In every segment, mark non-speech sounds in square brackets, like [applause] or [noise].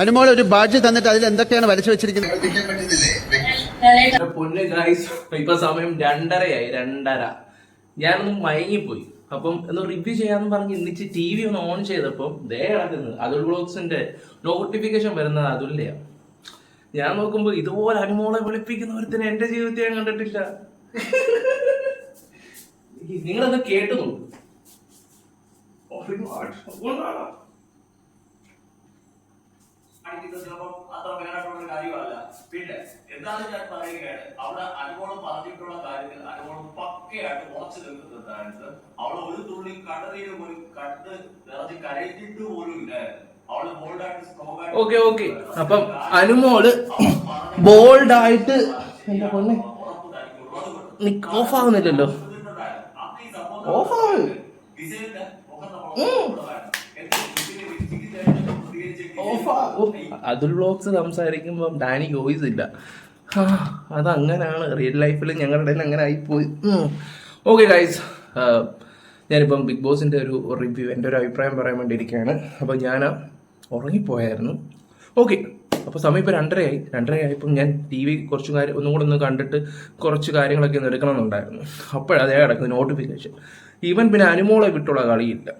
അനുമോൾ ഒരു ബാഡ്ജ് തന്നിട്ട് അതിൽ എന്തൊക്കെയാണ് വരച്ചു വെച്ചിരിക്കുന്നത്? പൊന്ന് ഗൈസ് ഇപ്പൊ സമയം രണ്ടരയായി രണ്ടര. ഞാനൊന്ന് മയങ്ങിപ്പോയി. അപ്പം ഒന്ന് റിവ്യൂ ചെയ്യാന്ന് പറഞ്ഞ് ഇന്നിച്ച് ടി വി ഒന്ന് ഓൺ ചെയ്തപ്പം ദേ കിടക്കുന്നത് അതുൽ ബ്ലോഗ്സിന്റെ നോട്ടിഫിക്കേഷൻ വരുന്നത് അതുല്യ. ഞാൻ നോക്കുമ്പോ ഇതുപോലെ അനുമോളെ വിളിപ്പിക്കുന്ന ഒരുത്തിന് എന്റെ ജീവിതത്തിൽ ഞാൻ കണ്ടിട്ടില്ല. നിങ്ങളത് കേട്ടു നോക്കൂ. കാണിക്കുന്നത് ചിലപ്പോൾ അത്ര വേറായിട്ടുള്ള കാര്യമല്ല. പിന്നെ എന്താണെന്ന് ഞാൻ പറയുകയാണ് അവിടെ അനുമോളം പറഞ്ഞിട്ടുള്ള കാര്യത്തിൽ അനുമോളം പക്കയായിട്ട് ഉറച്ചു നിൽക്കുന്നുണ്ടായിരുന്നു. അവൾ ഒരു തുള്ളി കണ്ണുനീര് ഒരു കണ്ട് നിറച്ച് കരയിച്ചിട്ട് പോലും ഇല്ലായിരുന്നു ബോൾഡായിട്ട് ഓക്കെ ഓക്കെ അപ്പം അനുമോൾ ബോൾഡ് ആയിട്ട് എന്റെ പൊന്നെ. ഓഫ് ആവുന്നില്ലല്ലോ. ഓഫ് ആവ് ഡിസൈനിന്റെ മുഖം നമ്മൾ ഓഫ് അതുൽ ബ്ലോഗ്സ് സംസാരിക്കുമ്പോൾ ഡാനി വോയിസ് ഇല്ല. അതങ്ങനാണ്. റിയൽ ലൈഫിൽ ഞങ്ങളുടെ അങ്ങനെ ആയിപ്പോയി. ഓക്കെ ഗൈസ് ഞാനിപ്പം ബിഗ് ബോസിന്റെ ഒരു റിവ്യൂ എന്റെ ഒരു അഭിപ്രായം പറയാൻ വേണ്ടി ഇരിക്കുകയാണ്. അപ്പോൾ ഞാൻ ഉറങ്ങിപ്പോയായിരുന്നു. ഓക്കെ അപ്പോൾ സമയം ഇപ്പോൾ രണ്ടരയായി. രണ്ടരയായപ്പം ഞാൻ ടി വി കുറച്ച് കാര്യം ഒന്നും കൂടെ ഒന്ന് കണ്ടിട്ട് കുറച്ച് കാര്യങ്ങളൊക്കെ ഒന്ന് എടുക്കണമെന്നുണ്ടായിരുന്നു. അപ്പോഴതേ കിടക്കുന്നത് നോട്ടിഫിക്കേഷൻ ഈവൻ പിന്നെ അനുമോളെ വിട്ടുള്ള കളിയില്ല.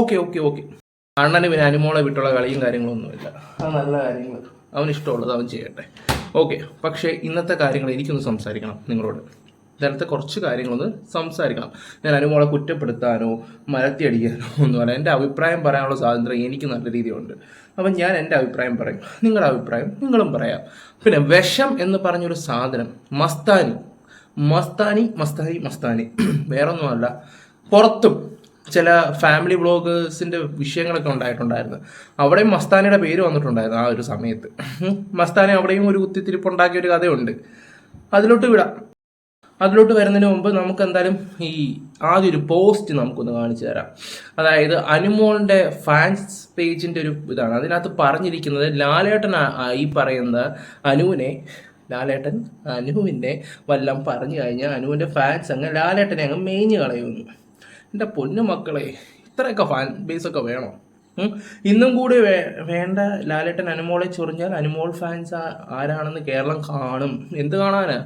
ഓക്കെ ഓക്കെ ഓക്കെ അണ്ണന് പിന്നെ അനുമോളെ വിട്ടുള്ള കളിയും കാര്യങ്ങളൊന്നുമില്ല. അത് നല്ല കാര്യങ്ങൾ അവന് ഇഷ്ടമുള്ളത് അവൻ ചെയ്യട്ടെ. ഓക്കെ പക്ഷേ ഇന്നത്തെ കാര്യങ്ങൾ എനിക്കൊന്ന് സംസാരിക്കണം നിങ്ങളോട്. ഇതിനകത്ത് കുറച്ച് കാര്യങ്ങളൊന്ന് സംസാരിക്കണം. ഞാൻ അനുമോളെ കുറ്റപ്പെടുത്താനോ മരത്തിയടിക്കാനോ ഒന്നുമല്ല എന്റെ അഭിപ്രായം പറയാനുള്ള സ്വാതന്ത്ര്യം എനിക്ക് നല്ല രീതിയുണ്ട് അപ്പം ഞാൻ എന്റെ അഭിപ്രായം പറയും. നിങ്ങളുടെ അഭിപ്രായം നിങ്ങളും പറയാം. പിന്നെ വിഷം എന്ന് പറഞ്ഞൊരു സാധനം മസ്താനി. മസ്താനി മസ്താനി മസ്താനി. വേറൊന്നുമല്ല. പുറത്തും ചില ഫാമിലി വ്ളോഗേഴ്സിന്റെ വിഷയങ്ങളൊക്കെ ഉണ്ടായിട്ടുണ്ടായിരുന്നു. അവിടെയും മസ്താനയുടെ പേര് വന്നിട്ടുണ്ടായിരുന്നു ആ ഒരു സമയത്ത്. മസ്താന അവിടെയും ഒരു കുത്തിത്തിരിപ്പുണ്ടാക്കിയ ഒരു കഥയുണ്ട്. അതിലോട്ട് വിടാം. അതിലോട്ട് വരുന്നതിന് മുമ്പ് നമുക്ക് എന്തായാലും ഈ ആദ്യം ഒരു പോസ്റ്റ് നമുക്കൊന്ന് കാണിച്ചു തരാം. അതായത് അനുമോളിന്റെ ഫാൻസ് പേജിന്റെ ഒരു ഇതാണ്. അതിനകത്ത് പറഞ്ഞിരിക്കുന്നത് ലാലേട്ടൻ ഈ പറയുന്ന അനുവിനെ ലാലേട്ടൻ അനുവിനെ വല്ലം പറഞ്ഞു കഴിഞ്ഞാൽ അനുവിന്റെ ഫാൻസ് അങ്ങ് ലാലേട്ടനെ അങ്ങ് മേഞ്ഞ് കളയുന്നു. എന്റെ പൊന്നു മക്കളെ ഇത്രയൊക്കെ ഫാൻ ബേസൊക്കെ ഒക്കെ വേണോ? ഇന്നും കൂടി വേ വേണ്ട ലാലേട്ടൻ അനുമോളെ ചൊറിഞ്ഞാൽ അനുമോൾ ഫാൻസ് ആരാണെന്ന് കേരളം കാണും. എന്ത് കാണാനാ?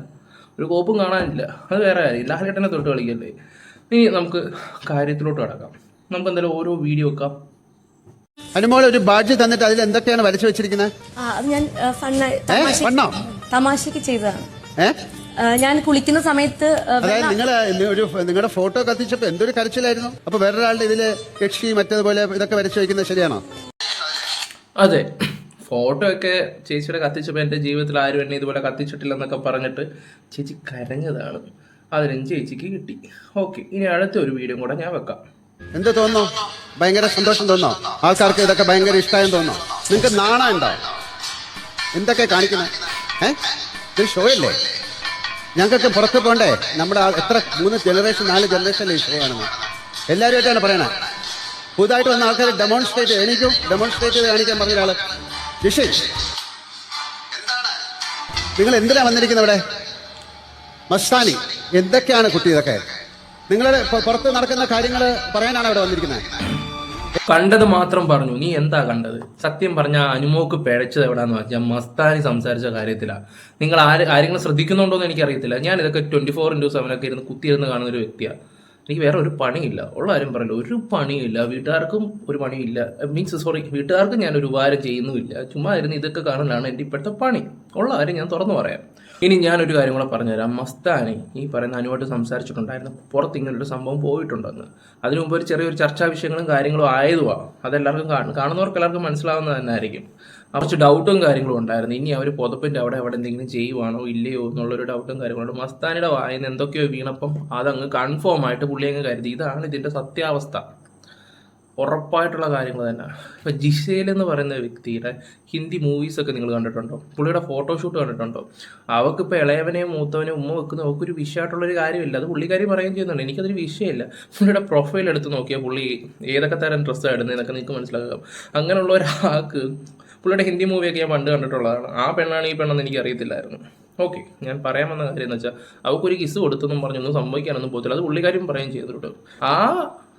ഒരു കോപ്പും കാണാനില്ല. അത് വേറെ കാര്യം. ലാലേട്ടനെ തൊട്ട് കളിക്കല്ലേ. ഇനി നമുക്ക് കാര്യത്തിലോട്ട് കടക്കാം. നമുക്ക് എന്തായാലും ഓരോ വീഡിയോ വെക്കാം. അനുമോൾ ഒരു ബാഡ്ജ് തന്നിട്ട് അതിൽ എന്തൊക്കെയാണ് വരച്ചു വെച്ചിരിക്കുന്നത് ആ അത് ഞാൻ ഫണ്ണായി ഫണ്ണോ? തമാശക്ക് ചെയ്തതാണ്. ഞാൻ കുളിക്കുന്ന സമയത്ത് അതായത് നിങ്ങൾ ഒരു നിങ്ങളുടെ ഫോട്ടോ കത്തിച്ചപ്പോ എന്തൊരു കരച്ചിലായിരുന്നു? അപ്പൊ വേറൊരാളുടെ ഇതിൽ യക്ഷി മറ്റേതുപോലെ ഇതൊക്കെ വരച്ചു വയ്ക്കുന്നത് ശരിയാണോ? അതെ. ഫോട്ടോ ഒക്കെ ചേച്ചിയുടെ കത്തിച്ചപ്പോൾ എന്റെ ജീവിതത്തിൽ ആരും എന്നെ ഇതുപോലെ കത്തിച്ചിട്ടില്ലെന്നൊക്കെ പറഞ്ഞിട്ട് ചേച്ചി കരഞ്ഞതാണ്. അതിനും ചേച്ചിക്ക് കിട്ടി. ഓക്കെ ഇനി അടുത്ത ഒരു വീഡിയോ കൂടെ ഞാൻ വെക്കാം. എന്ത് തോന്നുന്നു? ഭയങ്കര സന്തോഷം തോന്നോ ആൾക്കാർക്ക് ഇതൊക്കെ ഭയങ്കര ഇഷ്ടമായെന്ന് തോന്നോ നിങ്ങൾക്ക് നാണം ഉണ്ടോ എന്തൊക്കെ കാണിക്കുന്നത് ഏഹ് ഇത് ഷോ അല്ലേ? ഞങ്ങൾക്ക് പുറത്ത് പോകണ്ടേ നമ്മുടെ എത്ര മൂന്ന് ജനറേഷൻ നാല് ജനറേഷൻ ആണെന്ന്. എല്ലാവരുമായിട്ടാണ് പറയണേ. പുതുതായിട്ട് വന്ന ആൾക്കാർ ഡെമോൺസ്ട്രേറ്റ് എനിക്കും ഡെമോൺസ്ട്രേറ്റ് ചെയ്ത് കാണിക്കാൻ പറഞ്ഞ ഒരാൾ. ജിഷി നിങ്ങൾ എന്തിനാ വന്നിരിക്കുന്നത് ഇവിടെ? മസ്താനി എന്തൊക്കെയാണ് കുട്ടി ഇതൊക്കെ? നിങ്ങളുടെ പുറത്ത് നടക്കുന്ന കാര്യങ്ങൾ പറയാനാണ് ഇവിടെ വന്നിരിക്കുന്നത്? കണ്ടത് മാത്രം പറഞ്ഞു. നീ എന്താ കണ്ടത്? സത്യം പറഞ്ഞ അനുമോക്ക് പിഴച്ചത് എവിടാന്ന് വെച്ചാൽ മസ്താനി സംസാരിച്ച കാര്യത്തിലാണ് നിങ്ങൾ ആര് ആരെങ്കിലും ശ്രദ്ധിക്കുന്നുണ്ടോ എന്ന് എനിക്കറിയത്തില്ല. ഞാൻ ഇതൊക്കെ ട്വന്റി ഫോർ ഇന്റു സെവൻ ഒക്കെ ഇരുന്ന് കുത്തിയിരുന്ന് കാണുന്ന ഒരു വ്യക്തിയാണ് എനിക്ക് വേറെ ഒരു പണിയില്ല. ഉള്ള ആരും പറയില്ല ഒരു പണിയില്ല. വീട്ടുകാർക്കും ഒരു പണിയില്ല. മീൻസ് സോറി വീട്ടുകാർക്കും ഞാൻ ഒരു ഉപകാരം ചെയ്യുന്നുമില്ല. ചുമ്മാ ഇരുന്ന് ഇതൊക്കെ കാണലാണ് എന്റെ ഇപ്പോഴത്തെ പണി. ഉള്ള കാര്യം ഞാൻ തുറന്നു പറയാം. ഇനി ഞാനൊരു കാര്യം കൂടെ പറഞ്ഞുതരാം. മസ്താനി ഈ പറയുന്ന അനുമായിട്ട് സംസാരിച്ചിട്ടുണ്ടായിരുന്നു പുറത്ത് ഇങ്ങനൊരു സംഭവം പോയിട്ടുണ്ടെന്ന്. അതിനു മുമ്പ് ഒരു ചെറിയൊരു ചർച്ചാ വിഷയങ്ങളും കാര്യങ്ങളും ആയതുവാ. അതെല്ലാവർക്കും കാണും. കാണുന്നവർക്ക് എല്ലാവർക്കും മനസ്സിലാവുന്നത് തന്നെ ആയിരിക്കും. കുറച്ച് ഡൗട്ടും കാര്യങ്ങളും ഉണ്ടായിരുന്നു. ഇനി അവർ പുതപ്പിന്റെ അവിടെ അവിടെ എന്തെങ്കിലും ചെയ്യുവാണോ ഇല്ലയോ എന്നുള്ളൊരു ഡൗട്ടും കാര്യങ്ങളുണ്ട് മസ്താനിയുടെ വായന എന്തൊക്കെയോ വീണപ്പം അതങ്ങ് കൺഫേം ആയിട്ട് പുള്ളി അങ്ങ് കരുതി. ഇതാണ് ഇതിന്റെ സത്യാവസ്ഥ. ഉറപ്പായിട്ടുള്ള കാര്യങ്ങൾ തന്നെ. ഇപ്പം ജിഷേൽ എന്ന് പറയുന്ന വ്യക്തിയുടെ ഹിന്ദി മൂവീസൊക്കെ നിങ്ങൾ കണ്ടിട്ടുണ്ടോ? പുള്ളിയുടെ ഫോട്ടോഷൂട്ട് കണ്ടിട്ടുണ്ടോ? അവൾക്ക് ഇപ്പൊ ഇളയവനെയും മൂത്തവനെയും ഉമ്മ വെക്കുന്ന അവൾക്കൊരു വിഷയമായിട്ടുള്ളൊരു കാര്യമില്ല. അത് പുള്ളിക്കാരി പറയുകയും ചെയ്യുന്നുണ്ട്. എനിക്കതൊരു വിഷയമില്ല പുള്ളിയുടെ പ്രൊഫൈൽ എടുത്ത് നോക്കിയാൽ പുള്ളി ഏതൊക്കെ തരം ഡ്രസ്സാണ് ഇടുന്നതെന്നൊക്കെ നിങ്ങൾക്ക് മനസ്സിലാക്കാം. അങ്ങനെയുള്ള ഒരാൾക്ക് പുള്ളിയുടെ ഹിന്ദി മൂവിയൊക്കെ ഞാൻ പണ്ട് കണ്ടിട്ടുള്ളതാണ്. ആ പെണ്ണാണ് ഈ പെണ്ണെന്ന് എനിക്ക് അറിയത്തില്ലായിരുന്നു. ഓക്കെ ഞാൻ പറയാൻ വന്ന കാര്യം എന്ന് വെച്ചാൽ അവൾക്കൊരു കിസ് കൊടുത്തെന്നും പറഞ്ഞൊന്നും സംഭവിക്കാനൊന്നും പോകത്തില്ല. അത് പുള്ളിക്കാരും പറയുകയും ചെയ്തിട്ടുണ്ട്. ആ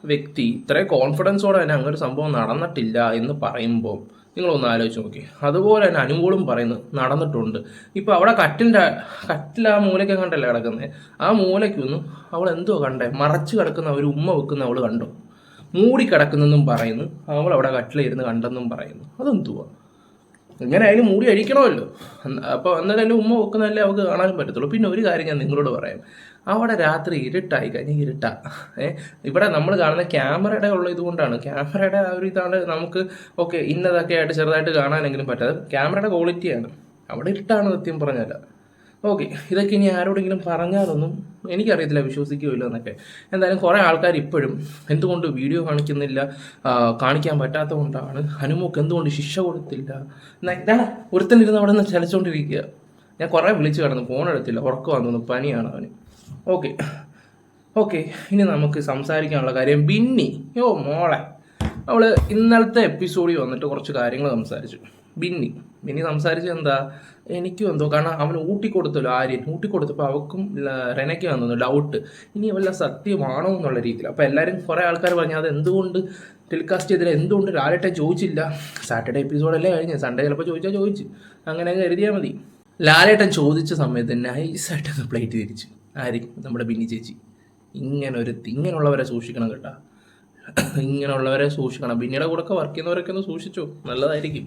വ്യക്തി ഇത്രയും കോൺഫിഡൻസോടെ തന്നെ അങ്ങനെ ഒരു സംഭവം നടന്നിട്ടില്ല എന്ന് പറയുമ്പോൾ നിങ്ങളൊന്ന് ആലോചിച്ച് നോക്കി. അതുപോലെ തന്നെ അനുകൂലം പറയുന്നു നടന്നിട്ടുണ്ട്. ഇപ്പോൾ അവിടെ കട്ടിന്റെ കട്ടിൽ ആ മൂലയ്ക്ക് കണ്ടല്ലേ കിടക്കുന്നത് ആ മൂലയ്ക്കൊന്നും അവൾ എന്തോ കണ്ടേ? മറച്ചു കിടക്കുന്ന ഒരു ഉമ്മ വെക്കുന്ന അവൾ കണ്ടോ. മൂടി കിടക്കുന്നെന്നും പറയുന്നു. അവൾ അവിടെ കട്ടിലിരുന്ന് കണ്ടെന്നും പറയുന്നു. അതെന്തുവാ? എങ്ങനെ ആയാലും മൂടി അഴിക്കണമല്ലോ. അപ്പോൾ അന്നേരം ഉമ്മ വെക്കുന്നതല്ലേ അവൾക്ക് കാണാനും പറ്റത്തുള്ളൂ. പിന്നെ ഒരു കാര്യം ഞാൻ നിങ്ങളോട് പറയാം. അവിടെ രാത്രി ഇരുട്ടായി കഴിഞ്ഞ് ഇരുട്ട. ഇവിടെ നമ്മൾ കാണുന്ന ക്യാമറയുടെ ഉള്ള ഇതുകൊണ്ടാണ്. ക്യാമറയുടെ ആ ഒരു ഇതാണ് നമുക്ക് ഓക്കെ ഇന്നതൊക്കെ ആയിട്ട് ചെറുതായിട്ട് കാണാനെങ്കിലും പറ്റാതെ ക്യാമറയുടെ ക്വാളിറ്റിയാണ്. അവിടെ ഇരുട്ടാണ് സത്യം പറഞ്ഞാൽ ഓക്കെ ഇതൊക്കെ ഇനി ആരോടെങ്കിലും പറഞ്ഞാലൊന്നും എനിക്കറിയത്തില്ല വിശ്വസിക്കുമല്ലോ എന്നൊക്കെ. എന്തായാലും കുറേ ആൾക്കാർ ഇപ്പോഴും എന്തുകൊണ്ട് വീഡിയോ കാണിക്കുന്നില്ല കാണിക്കാൻ പറ്റാത്ത കൊണ്ടാണ് ഹനുമോക്ക് എന്തുകൊണ്ട് ശിക്ഷ കൊടുത്തില്ല എന്നാ ഒരുത്തനിരുന്ന് അവിടെ നിന്ന് ചലിച്ചുകൊണ്ടിരിക്കുക ഞാൻ കുറേ വിളിച്ചു കിടന്നു ഫോൺ എടുത്തില്ല ഉറക്കം വന്നു പനിയാണ് അവന്. ഓക്കെ ഓക്കെ ഇനി നമുക്ക് സംസാരിക്കാനുള്ള കാര്യം ബിന്നി യോ മോളെ. അവൾ ഇന്നലത്തെ എപ്പിസോഡിൽ വന്നിട്ട് കുറച്ച് കാര്യങ്ങൾ സംസാരിച്ചു. ബിന്നി ബിന്നി സംസാരിച്ചത് എന്താ? എനിക്കും എന്തോ കാരണം അവൻ ഊട്ടിക്കൊടുത്തല്ലോ ആര്യൻ. ഊട്ടിക്കൊടുത്തപ്പോൾ കൊടുത്തപ്പോൾ ല- റെനയ്ക്ക് വന്നു ഡൗട്ട് ഇനി വല്ല സത്യമാണോ എന്നുള്ള രീതിയിൽ. അപ്പോൾ എല്ലാവരും കുറേ ആൾക്കാർ പറഞ്ഞു അത് എന്തുകൊണ്ട് ടെലികാസ്റ്റ് ചെയ്തില്ല എന്തുകൊണ്ട്? ലാലേട്ടൻ ചോദിച്ചില്ല. സാറ്റർഡേ എപ്പിസോഡല്ലേ കഴിഞ്ഞ്? സൺഡേ ചിലപ്പോൾ ചോദിച്ചാൽ ചോദിച്ചു. അങ്ങനെ കരുതിയാൽ മതി. ലാലേട്ടൻ ചോദിച്ച സമയത്ത് തന്നെ ഐസായിട്ട് പ്ലേറ്റ് തിരിച്ചു. ആര് നമ്മുടെ ബിന്നി ചേച്ചി ഇങ്ങനെ ഒരു ഇങ്ങനെയുള്ളവരെ സൂക്ഷിക്കണം കേട്ടോ. ഇങ്ങനെയുള്ളവരെ സൂക്ഷിക്കണം. പിന്നീട് കൂടെ ഒക്കെ വർക്ക് ചെയ്യുന്നവരൊക്കെ ഒന്ന് സൂക്ഷിച്ചു. നല്ലതായിരിക്കും.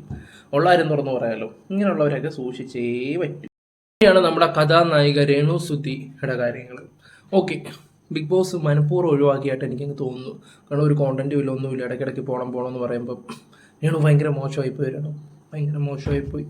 ഉള്ള കാര്യം തുറന്നു പറയാമല്ലോ ഇങ്ങനെയുള്ളവരൊക്കെ സൂക്ഷിച്ചേ പറ്റും. ഇനിയാണ് നമ്മുടെ കഥാനായിക രേണു സുധിയുടെ കാര്യങ്ങൾ. ഓക്കെ ബിഗ് ബോസ് മനഃപൂർവം ഒഴിവാക്കിയായിട്ട് എനിക്കങ്ങ് തോന്നുന്നു. കാരണം ഒരു കോണ്ടന്റും ഇല്ല ഒന്നുമില്ല. ഇടയ്ക്കിടയ്ക്ക് പോകണം പോകണം എന്ന് പറയുമ്പോൾ രേണു ഭയങ്കര മോശമായി പോയി രേണു ഭയങ്കര മോശമായി പോയി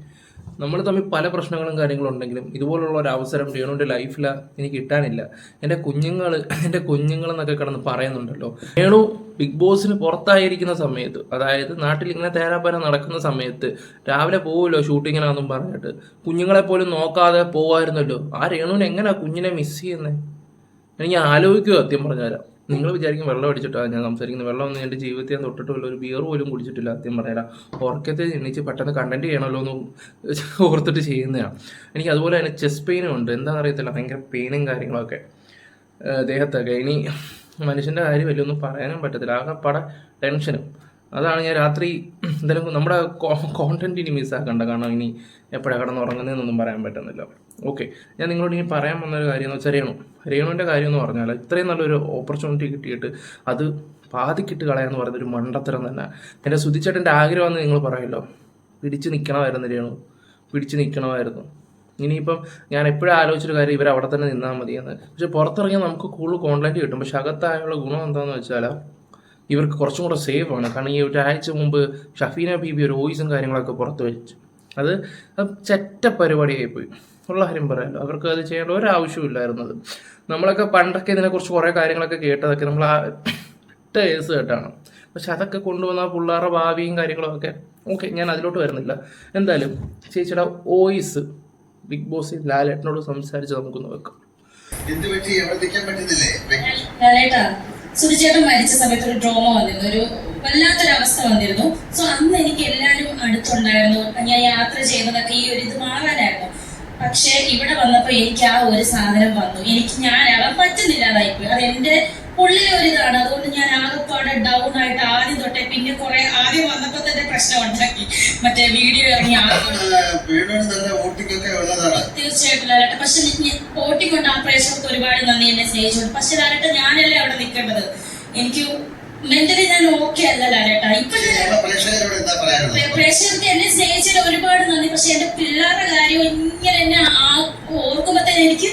നമ്മൾ തമ്മിൽ പല പ്രശ്നങ്ങളും കാര്യങ്ങളും ഉണ്ടെങ്കിലും ഇതുപോലുള്ള ഒരു അവസരം രേണുവിന്റെ ലൈഫിൽ എനിക്ക് കിട്ടാനില്ല. എന്റെ കുഞ്ഞുങ്ങൾ എന്റെ കുഞ്ഞുങ്ങൾ എന്നൊക്കെ കിടന്ന് പറയുന്നുണ്ടല്ലോ. രേണു ബിഗ് ബോസിന് പുറത്തായിരിക്കുന്ന സമയത്ത് അതായത് നാട്ടിൽ ഇങ്ങനെ തേരാപ്പര നടക്കുന്ന സമയത്ത് രാവിലെ പോവുമല്ലോ ഷൂട്ടിങ്ങിനാന്നും പറഞ്ഞിട്ട് കുഞ്ഞുങ്ങളെ പോലും നോക്കാതെ പോവായിരുന്നല്ലോ. ആ രേണുവിനെ എങ്ങനെയാണ് കുഞ്ഞിനെ മിസ് ചെയ്യുന്നത് എനിക്ക് ആലോചിക്കുക സത്യം പറഞ്ഞുതരാം. നിങ്ങൾ വിചാരിക്കും വെള്ളം അടിച്ചിട്ടാണ് ഞാൻ സംസാരിക്കുന്നത് വെള്ളം ഒന്നും എന്റെ ജീവിതത്തിൽ ഞാൻ തൊട്ടിട്ടില്ല ഒരു ബിയർ പോലും കുടിച്ചിട്ടില്ല സത്യം പറയാം ഉറക്കത്തെ എണീച്ച് പെട്ടെന്ന് കണ്ടന്റ് ചെയ്യണമല്ലോ എന്ന് [laughs] ഓർത്തിട്ട് ചെയ്യുന്നതാണ്. എനിക്ക് അതുപോലെ തന്നെ ചെസ്റ്റ് പെയിനും ഉണ്ട്. എന്താണെന്ന് അറിയത്തില്ല ഭയങ്കര പെയിനും കാര്യങ്ങളൊക്കെ. ദേഹത്തൊക്കെ. ഇനി മനുഷ്യന്റെ കാര്യം വലിയൊന്നും പറയാനും പറ്റത്തില്ല. ആകെപ്പാടെ ടെൻഷനും അതാണ് ഞാൻ രാത്രി എന്തായാലും നമ്മുടെ കോണ്ടന്റ് ഇനി മിസ്സാക്കണ്ട കാരണം ഇനി എപ്പോഴാണ് കിടന്ന് ഉറങ്ങുന്നതെന്നൊന്നും പറയാൻ പറ്റുന്നില്ല. ഓക്കെ ഞാൻ നിങ്ങളോട് ഇനി പറയാൻ വന്നൊരു കാര്യം എന്ന് വെച്ചാൽ രേണു. രേണുവിന്റെ കാര്യം എന്ന് പറഞ്ഞാൽ ഇത്രയും നല്ലൊരു ഓപ്പർച്യൂണിറ്റി കിട്ടിയിട്ട് അത് പാതിക്കിട്ട് കളയാന്ന് പറയുന്നൊരു മണ്ടത്തരം തന്നെ. എന്റെ സുധിച്ചേട്ടന്റെ ആഗ്രഹമെന്ന് നിങ്ങൾ പറയുമല്ലോ പിടിച്ച് നിൽക്കണമായിരുന്നു രേണു. പിടിച്ച് നിൽക്കണമായിരുന്നു ഇനിയിപ്പം ഞാൻ എപ്പോഴും ആലോചിച്ചൊരു കാര്യം ഇവർ അവിടെ തന്നെ നിന്നാൽ മതിയെന്ന്. പക്ഷെ പുറത്തിറങ്ങിയാൽ നമുക്ക് കൂടുതൽ കോൺടാക്ട് കിട്ടും. പക്ഷെ അകത്തായുള്ള ഗുണം എന്താണെന്ന് വെച്ചാൽ ഇവർക്ക് കുറച്ചും കൂടെ സേഫ് ആണ്. കാരണം ഈ ഒരാഴ്ച മുമ്പ് ഷഫീന ബീബി ഒരു വോയിസും കാര്യങ്ങളൊക്കെ പുറത്തു വെച്ചു. അത് ചെറ്റ പരിപാടിയായി പോയി ഉള്ള കാര്യം പറയാമല്ലോ അവർക്ക് അത് ചെയ്യേണ്ട ഒരാവശ്യമില്ലായിരുന്നത് നമ്മളൊക്കെ പണ്ടൊക്കെ ഇതിനെക്കുറിച്ച് കുറേ കാര്യങ്ങളൊക്കെ കേട്ടതൊക്കെ നമ്മൾ ആ ഒറ്റ കേസ് കേട്ടാണ്. പക്ഷെ അതൊക്കെ കൊണ്ടുവന്ന പിള്ളേരുടെ ഭാവിയും കാര്യങ്ങളും ഒക്കെ ഓക്കെ ഞാൻ അതിലോട്ട് വരുന്നില്ല. എന്തായാലും ചേച്ചിയുടെ വോയിസ് ബിഗ് ബോസ് ലാലേട്ടനോട് സംസാരിച്ച് നമുക്കൊന്ന് വെക്കാം. എന്ത് പറ്റി പറ്റുന്നില്ലേ ലാലേട്ടാ മരിച്ച സമയത്ത് ഒരു ഡ്രോമ വന്നിരുന്നു. ഒരു വല്ലാത്തൊരു അവസ്ഥ വന്നിരുന്നു. സോ അന്ന് എനിക്ക് എല്ലാവരും അടുത്തുണ്ടായിരുന്നു. ഞാൻ യാത്ര ചെയ്യുന്നതൊക്കെ ഈ ഒരു ഇത് മാറാനായിരുന്നു. പക്ഷെ ഇവിടെ വന്നപ്പോ എനിക്ക് ആ ഒരു സാധനം വന്നു. എനിക്ക് ഞാൻ ഞാനാകാൻ പറ്റുന്നില്ലാതായിപ്പോയി അത് എന്റെ ഇതാണ് അതുകൊണ്ട് ഞാൻ ആകെപ്പാടെ ഡൗൺ ആയിട്ട് ആദ്യം തൊട്ടേ പിന്നെ കുറെ ആദ്യം വന്നപ്പോ തന്നെ പ്രശ്നം ഉണ്ടാക്കി. മറ്റേ വീഡിയോ ഇറങ്ങി തീർച്ചയായിട്ടും ലാലേട്ട. പക്ഷെ ഓട്ടിക്കൊണ്ട് ആ പ്രേക്ഷകർക്ക് ഒരുപാട് നന്ദി എന്നെ സ്നേഹിച്ചുണ്ട്. പക്ഷെ ലാലേട്ട ഞാനല്ലേ അവിടെ നിൽക്കേണ്ടത് എനിക്ക് മെന്റലി ഞാൻ ഓക്കെ അല്ല ലാലേട്ട. ഇപ്പൊ പ്രേക്ഷകർക്ക് എന്നെ സ്നേഹിച്ചത് ഒരുപാട് നന്ദി. പക്ഷെ എന്റെ പിള്ളേരുടെ കാര്യം ഇങ്ങനെ എന്നെ ആ ഓർക്കുമ്പോ തന്നെ എനിക്ക്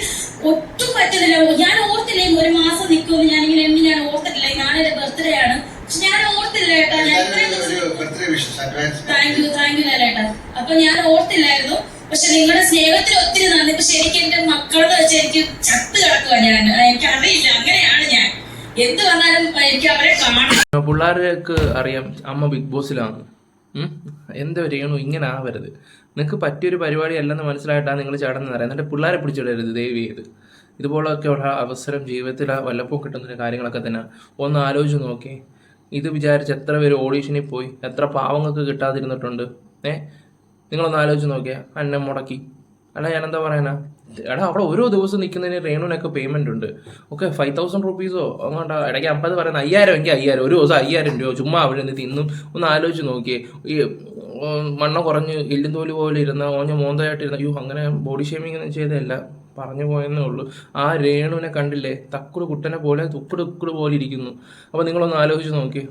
ഒട്ടും പറ്റുന്നില്ല. ഞാൻ ഓർത്തില്ലേ ഒരു മാസം നിൽക്കുമെന്ന് ഞാൻ ഇങ്ങനെ എണ്ണി ഞാൻ ഓർത്തിട്ടില്ല ഞാനെന്റെ ബർത്ത്ഡേ ആണ് പക്ഷെ ഞാൻ ഓർത്തില്ല ഏട്ടാ ഞാൻ ഇത്രയും എന്തായാലും ദിവസം ഒരു birthday wishes advance thank you thank you ലാലേട്ടാ. അപ്പൊ ഞാൻ ഓർത്തില്ലായിരുന്നു പക്ഷെ നിങ്ങളുടെ സ്നേഹത്തിന് ഒത്തിരി നന്ദി. പക്ഷെ എനിക്ക് എന്റെ മക്കളെന്ന് വെച്ചാൽ എനിക്ക് ചത്ത് കിടക്കുക ഞാൻ. എനിക്ക് അറിയില്ല അങ്ങനെയാണ് ഞാൻ. എന്ത് വന്നാലും എനിക്ക് അവരെ കാണണം. പിള്ളേർക്ക് അറിയാം അമ്മ ബിഗ് ബോസിലാണ്. ഉം. എന്താ രേണു ഇങ്ങനെ ആവരുത്. നിങ്ങൾക്ക് പറ്റിയൊരു പരിപാടി അല്ലെന്ന് മനസ്സിലായിട്ടാണ് നിങ്ങൾ ചടന്ന് അറിയാം എന്നിട്ട് പിള്ളേരെ പിടിച്ചിടരുത് ദയവ് ചെയ്ത്. ഇതുപോലൊക്കെയുള്ള അവസരം ജീവിതത്തിൽ വല്ലപ്പോൾ കിട്ടുന്ന കാര്യങ്ങളൊക്കെ തന്നെ. ഒന്ന് ആലോചിച്ച് നോക്കി. ഇത് വിചാരിച്ച് എത്ര പേര് ഓഡീഷനിൽ പോയി എത്ര പാവങ്ങൾക്ക് കിട്ടാതിരുന്നിട്ടുണ്ട്. ഏ? നിങ്ങളൊന്ന് ആലോചിച്ച് നോക്കിയാൽ അന്നെ മുടക്കി. അല്ല ഞാൻ എന്താ പറയാനാ? എടാ അവിടെ ഓരോ ദിവസം നിൽക്കുന്നതിന് റേണുവിനൊക്കെ പേയ്മെന്റ് ഉണ്ട്. ഓക്കെ ഫൈവ് തൗസൻഡ് റുപ്പീസോ അങ്ങോട്ട് ഇടയ്ക്ക് അമ്പത് പറയുന്നത് അയ്യായിരം എങ്കിൽ അയ്യായിരം ഒരു ദിവസം അയ്യായിരം രൂപ ചുമ്മാ അവിടെ നിന്ന് തിന്നും. ഒന്ന് ആലോചിച്ച് നോക്കിയേ. ഈ മണ്ണ കുറഞ്ഞ് എല്ലും തോൽ പോലെ ഇരുന്ന ഓഞ്ഞ മോന്തയായിട്ടിരുന്ന അയ്യോ അങ്ങനെ ബോഡി ഷേമിങ് ഒന്നും ചെയ്തതല്ല. പറഞ്ഞു പോയെന്നേ ഉള്ളൂ. ആ രേണുവിനെ കണ്ടില്ലേ? തക്കുട് കുട്ടനെ പോലെ തുക്കുട് ഉക്കുട് പോലെ ഇരിക്കുന്നു. അപ്പോൾ നിങ്ങളൊന്ന് ആലോചിച്ച് നോക്കി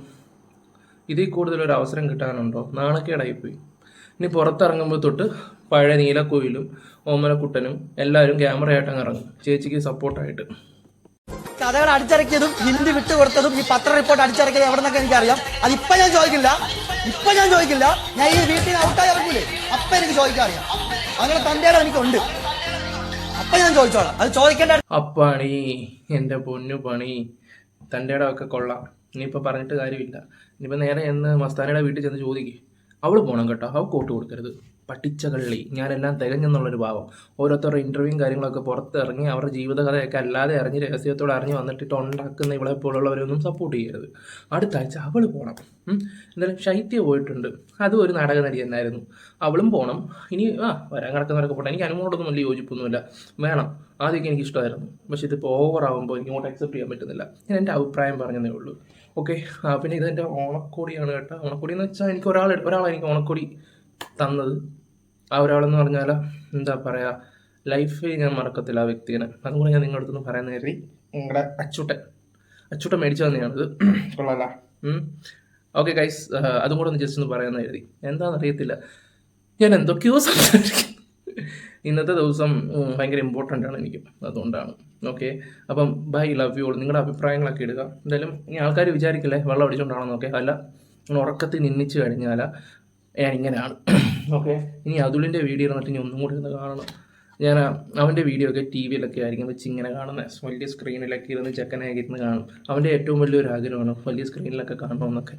ഇതിൽ കൂടുതൽ ഒരു അവസരം കിട്ടാനുണ്ടോ? നാണക്കേടായിപ്പോയി. ഇനി പുറത്തിറങ്ങുമ്പോൾ തൊട്ട് പഴയ നീലക്കോയിലും ഓമനക്കുട്ടനും എല്ലാവരും ക്യാമറയായിട്ടങ്ങ് ഇറങ്ങും. ചേച്ചിക്ക് സപ്പോർട്ടായിട്ട്. കഥകൾ അടിച്ചിറക്കിയതും ഹിന്ദി വിട്ടുകൊടുത്തതും ഈ പത്ര റിപ്പോർട്ട് അടിച്ചിറക്കിയത് എവിടെ നിന്നൊക്കെ എനിക്കറിയാം. അത് ഇപ്പൊ ഞാൻ ചോദിക്കില്ല. ഇപ്പൊ ഞാൻ ചോദിക്കില്ല. ഞാൻ ഈ വീട്ടിൽ ഔട്ടായി ഇറങ്ങൂലേ? അപ്പൊ എനിക്ക് ചോദിക്കാൻ അറിയാം അങ്ങനെ തന്റെ എനിക്കുണ്ട്. അപ്പൊ ഞാൻ ചോദിച്ചോളാം. അത് ചോദിക്കേണ്ട അപ്പണി എന്റെ പൊന്നു പണി. തന്റെ ഇടമൊക്കെ കൊള്ളാം. ഇനിയിപ്പോൾ പറഞ്ഞിട്ട് കാര്യമില്ല. ഇനിയിപ്പോൾ നേരെ എന്ന് മസ്താനയുടെ വീട്ടിൽ ചെന്ന് ചോദിക്കും. അവൾ പോണം കേട്ടോ. അവ കോട്ട് കൊടുക്കരുത്. പട്ടിച്ച കള്ളി. ഞാനെല്ലാം തികഞ്ഞെന്നുള്ളൊരു ഭാവം ഓരോരുത്തരുടെ ഇന്റർവ്യൂവും കാര്യങ്ങളൊക്കെ പുറത്തിറങ്ങി അവരുടെ ജീവിതകഥയൊക്കെ അല്ലാതെ അറിഞ്ഞ് രഹസ്യത്തോടെ അറിഞ്ഞ് വന്നിട്ട് ഉണ്ടാക്കുന്ന ഇവിടെ പോലുള്ളവരൊന്നും സപ്പോർട്ട് ചെയ്യരുത്. അടുത്ത ആഴ്ച അവൾ പോകണം എന്തായാലും ശൈത്യ പോയിട്ടുണ്ട്. അതും ഒരു നാടക നടി തന്നെയായിരുന്നു അവളും പോകണം ഇനി ആ വരാൻ കിടക്കുന്നവരൊക്കെ പോട്ടെ. എനിക്ക് അനുമോടൊന്നും വലിയ യോജിപ്പൊന്നുമില്ല. വേണം. ആദ്യമൊക്കെ എനിക്ക് ഇഷ്ടമായിരുന്നു. പക്ഷേ ഇതിപ്പോൾ എനിക്ക് ഇങ്ങോട്ട് അക്സെപ്റ്റ് ചെയ്യാൻ പറ്റുന്നില്ല. ഞാൻ എന്റെ അഭിപ്രായം പറഞ്ഞതേ ഉള്ളൂ. ഓക്കെ പിന്നെ ഇതെന്റെ ഓണക്കോടിയാണ് കേട്ടോ. ഓണക്കോടി എന്ന് വെച്ചാൽ എനിക്ക് ഒരാൾ ഒരാളെ എനിക്ക് ഓണക്കോടി. തന്നത്. ആ ഒരാളെന്ന് പറഞ്ഞാൽ എന്താ പറയുക ലൈഫിൽ ഞാൻ മറക്കത്തില്ല ആ വ്യക്തിനെ. അതും കൂടെ ഞാൻ നിങ്ങളുടെ അടുത്തൊന്ന് പറയാൻ കരുതി നിങ്ങളുടെ അച്ചുട്ടൻ. അച്ചൂട്ടൻ മേടിച്ചു തന്നെയാണിത്. കൊള്ളാല ഓക്കെ ഗൈസ് അതും കൂടെ ഒന്ന് ജസ്റ്റ് ഒന്ന് പറയാമെന്ന് കരുതി എന്താണെന്ന് അറിയത്തില്ല ഞാൻ എന്തൊക്കെയോ സംസാരിക്കും. ഇന്നത്തെ ദിവസം ഭയങ്കര ഇമ്പോർട്ടന്റ് ആണ് എനിക്ക്. അതുകൊണ്ടാണ്. ഓക്കെ അപ്പം ബൈ ലവ് യു ഓൾ നിങ്ങളുടെ അഭിപ്രായങ്ങളൊക്കെ ഇടുക. എന്തായാലും ഇനി ആൾക്കാർ വിചാരിക്കില്ലേ വെള്ളം അടിച്ചുകൊണ്ടാണോ നോക്കെ അല്ല ഉറക്കത്തിൽ നിന്നിച്ച് കഴിഞ്ഞാൽ ഞാൻ ഇങ്ങനെയാണ്. ഓക്കെ. ഇനി അതുലിന്റെ വീഡിയോ ഇരുന്നിട്ട് ഇനി ഒന്നും കൂടി ഇരുന്ന് കാണണം. ഞാൻ അവന്റെ വീഡിയോ ഒക്കെ ടി വിയിലൊക്കെ ആയിരിക്കും വെച്ച് ഇങ്ങനെ കാണുന്നത് വലിയ സ്ക്രീനിലൊക്കെ ഇരുന്ന് ചെക്കനായി ഇരുന്ന് കാണും. അവന്റെ ഏറ്റവും വലിയൊരു ആഗ്രഹമാണ് വലിയ സ്ക്രീനിലൊക്കെ കാണണമെന്നൊക്കെ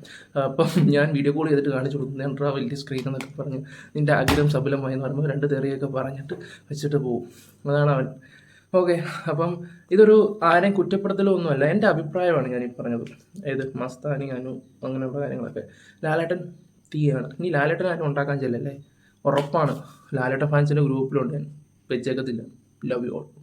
അപ്പം ഞാൻ വീഡിയോ കോൾ ചെയ്തിട്ട് കാണിച്ചു കൊടുക്കും ഞാൻ വലിയ സ്ക്രീൻ എന്നൊക്കെ പറഞ്ഞ് നിന്റെ ആഗ്രഹം സഫലമായി എന്ന് പറയുമ്പോൾ രണ്ട് തെറിയൊക്കെ പറഞ്ഞിട്ട് വെച്ചിട്ട് പോകും അതാണ് അവൻ. ഓക്കെ അപ്പം ഇതൊരു ആരെയും കുറ്റപ്പെടുത്തലോ ഒന്നുമല്ല. എന്റെ അഭിപ്രായമാണ് ഞാൻ ഈ പറഞ്ഞത്. ഏത്? മസ്താനി അനു അങ്ങനെയുള്ള കാര്യങ്ങളൊക്കെ. ലാലേട്ടൻ തീയാണ് ഇനി ലാലേട്ടൻ ആരും ഉണ്ടാക്കാൻ ചെല്ലല്ലേ? ഉറപ്പാണ്. ലാലേട്ടൻ ഫാൻസിന്റെ ഗ്രൂപ്പിലുണ്ട് ഞാൻ. വെച്ചേക്കത്തില്ല ലവ് യു ഓൾ